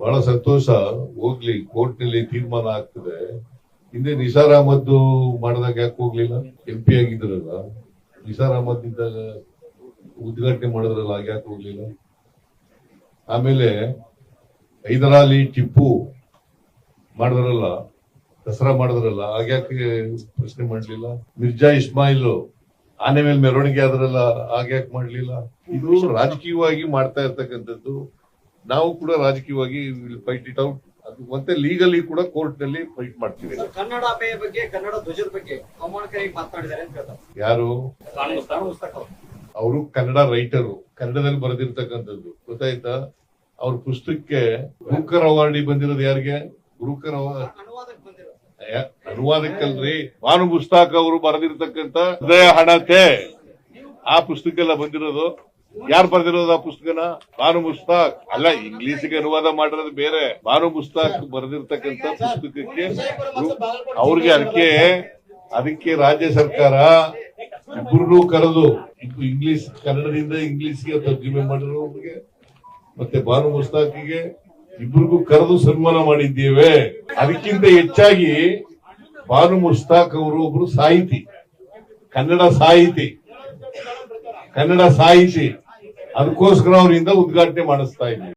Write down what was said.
ಬಹಳ ಸಂತೋಷ. ಹೋಗ್ಲಿ ಕೋರ್ಟ್ನಲ್ಲಿ ತೀರ್ಮಾನ ಆಗ್ತದೆ. ಹಿಂದೆ ನಿಸಾರ್ ಅಹಮದ್ ಮಾಡಿದಾಗ ಯಾಕೆ ಹೋಗ್ಲಿಲ್ಲ? ಎಂ ಪಿ ಆಗಿದ್ರಲ್ಲ. ನಿಸಾರ್ ಅಹಮದ್ ಇದ್ದಾಗ ಉದ್ಘಾಟನೆ ಮಾಡಿದ್ರಲ್ಲ ಯಾಕೆ ಹೋಗ್ಲಿಲ್ಲ? ಆಮೇಲೆ ಹೈದರಾಲಿ ಟಿಪ್ಪು ಮಾಡಿದ್ರಲ್ಲ, ದಸರಾ ಮಾಡಿದ್ರಲ್ಲ ಆಗ ಯಾಕೆ ಪ್ರಶ್ನೆ ಮಾಡ್ಲಿಲ್ಲ? ಮಿರ್ಜಾ ಇಸ್ಮಾಯಿಲ್ ಆನೆ ಮೇಲೆ ಮೆರವಣಿಗೆ ಆದ್ರಲ್ಲ ಆಗ ಯಾಕೆ ಮಾಡ್ಲಿಲ್ಲ. ಇದು ರಾಜಕೀಯವಾಗಿ ಮಾಡ್ತಾ ಇರ್ತಕ್ಕಂಥದ್ದು. ನಾವು ಕೂಡ ರಾಜಕೀಯವಾಗಿ ಫೈಟ್ ಇಟ್ ಔಟ್ ಅದು ಮತ್ತೆ ಲೀಗಲಿ ಕೂಡ ಕೋರ್ಟ್ನಲ್ಲಿ ಫೈಟ್ ಮಾಡ್ತೀವಿ ಕನ್ನಡ ಬಗ್ಗೆ ಕನ್ನಡ ಧ್ವಜದ ಬಗ್ಗೆ ಮಾತನಾಡಿದ್ದಾರೆ ಯಾರು? ಅವರು ಕನ್ನಡ ರೈಟರು. ಕನ್ನಡದಲ್ಲಿ ಬರೆದಿರ್ತಕ್ಕಂಥದ್ದು. ಗೊತ್ತಾಯ್ತಾ? ಅವ್ರ ಪುಸ್ತಕಕ್ಕೆ ಗುರುಕರ್ ಅವಾರ್ಡಿ ಬಂದಿರೋದು ಯಾರಿಗೆ? ಗುರುಕರ್ ಅವಾರ್ಡ್ ಅನುವಾದಕ್ಕಲ್ರಿ ಭಾನು ಪುಸ್ತಕ ಅವರು ಬರೆದಿರತಕ್ಕಂತ ಹೃದಯ ಹಣತೆ. ಆ ಪುಸ್ತಕ ಎಲ್ಲ ಬಂದಿರೋದು. ಯಾರು ಬರೆದಿರೋದು ಆ ಪುಸ್ತಕನ? ಭಾನು ಮುಸ್ತಾಕ್. ಅಲ್ಲ ಇಂಗ್ಲಿಷ್ಗೆ ಅನುವಾದ ಮಾಡಿರೋದು ಬೇರೆ. ಭಾನು ಮುಸ್ತಾಕ್ ಬರೆದಿರ್ತಕ್ಕಂಥ ಪುಸ್ತಕಕ್ಕೆ ಅವ್ರಿಗೆ ಅದಕ್ಕೆ ಅದಕ್ಕೆ ರಾಜ್ಯ ಸರ್ಕಾರ ಇಬ್ಬರು ಕರೆದು ಇಂಗ್ಲಿಷ್, ಕನ್ನಡದಿಂದ ಇಂಗ್ಲಿಷ್ಗೆ ತರ್ಜುಮೆ ಮಾಡಿರೋರಿಗೆ ಮತ್ತೆ ಭಾನು ಮುಸ್ತಾಕಿಗೆ ಇಬ್ರಿಗೂ ಕರೆದು ಸನ್ಮಾನ ಮಾಡಿದ್ದೇವೆ. ಅದಕ್ಕಿಂತ ಹೆಚ್ಚಾಗಿ ಭಾನು ಮುಸ್ತಾಕ್ ಅವರು ಒಬ್ರು ಸಾಹಿತಿ. ಕನ್ನಡ ಸಾಹಿತಿ. ಕನ್ನಡ ಸಾಹಿತಿ. ಅದಕ್ಕೋಸ್ಕರ ಅವರಿಂದ ಉದ್ಘಾಟನೆ ಮಾಡಿಸ್ತಾ ಇದ್ದೀವಿ.